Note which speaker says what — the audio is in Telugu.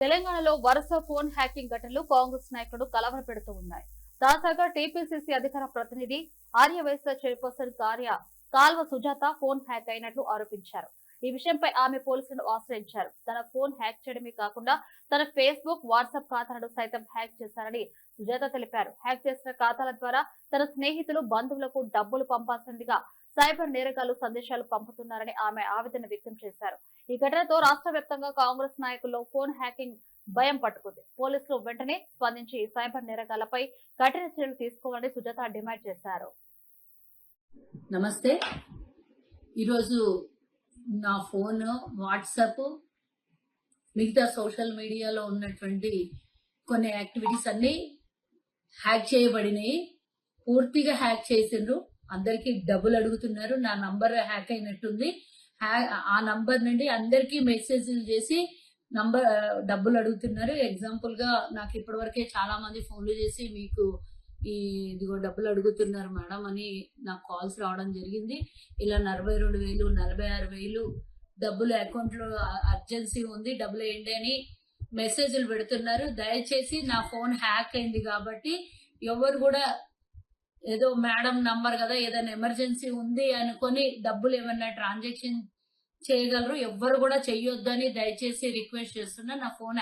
Speaker 1: తెలంగాణలో వరుస ఫోన్ హ్యాకింగ్ ఘటనలు కాంగ్రెస్ నాయకులు కలవర పెడుతూ ఉన్నాయి. తాజాగా టీపీసీసీ అధికార ప్రతినిధి ఆర్యవైశ్య చైర్పర్సన్ కార్య కాల్వ సుజాత ఫోన్ హ్యాక్ అయినట్లు ఆరోపించారు. ఈ విషయంపై ఆమె పోలీసులను ఆశ్రయించారు. తన ఫోన్ హ్యాక్ చేయడమే కాకుండా తన ఫేస్బుక్ వాట్సాప్ ఖాతాలను సైతం హ్యాక్ చేశారని సుజాత తెలిపారు. హ్యాక్ చేసిన ఖాతాల ద్వారా తన స్నేహితులు బంధువులకు డబ్బులు పంపాల్సిందిగా సైబర్ నేరగాళ్ళు సందేశాలు పంపుతున్నారని ఆమె ఆవేదన వ్యక్తం చేశారు. ఈ ఘటనతో రాష్ట్ర కాంగ్రెస్ నాయకుల్లో ఫోన్ హ్యాకింగ్ భయం పట్టుకుంది. పోలీసులు వెంటనే స్పందించి సైబర్ నేరగాళ్ళపై కఠిన చర్యలు తీసుకోవాలని సుజాత డిమాండ్ చేశారు.
Speaker 2: నమస్తే. ఈరోజు నా ఫోన్ వాట్సాప్ మిగతా సోషల్ మీడియాలో ఉన్నటువంటి కొన్ని యాక్టివిటీస్ అన్నీ హ్యాక్ చేయబడినాయి. పూర్తిగా హ్యాక్ చేసిండ్రు. అందరికీ డబ్బులు అడుగుతున్నారు. నా నంబర్ హ్యాక్ అయినట్టుంది. హ్యా- ఆ నంబర్ నుండి అందరికీ మెసేజ్లు చేసి నంబర్ డబ్బులు అడుగుతున్నారు. ఎగ్జాంపుల్గా నాకు ఇప్పటివరకే చాలా మంది ఫోన్లు చేసి మీకు ఈ ఇదిగో డబ్బులు అడుగుతున్నారు మేడం అని నాకు కాల్స్ రావడం జరిగింది. ఇలా నలభై రెండు వేలు నలభై ఆరు వేలు డబ్బులు అకౌంట్లో అర్జెన్సీ ఉంది. డబ్బులు వేయండి అని మెసేజ్లు పెడుతున్నారు. దయచేసి నా ఫోన్ హ్యాక్ అయింది కాబట్టి ఎవరు కూడా ఏదో మేడం నంబర్ కదా ఏదైనా ఎమర్జెన్సీ ఉంది అనుకొని డబ్బులు ఏమన్నా ట్రాన్సాక్షన్ చేయగలరు ఎవ్వరు కూడా చెయ్యొద్దని దయచేసి రిక్వెస్ట్ చేస్తున్నా నా ఫోన్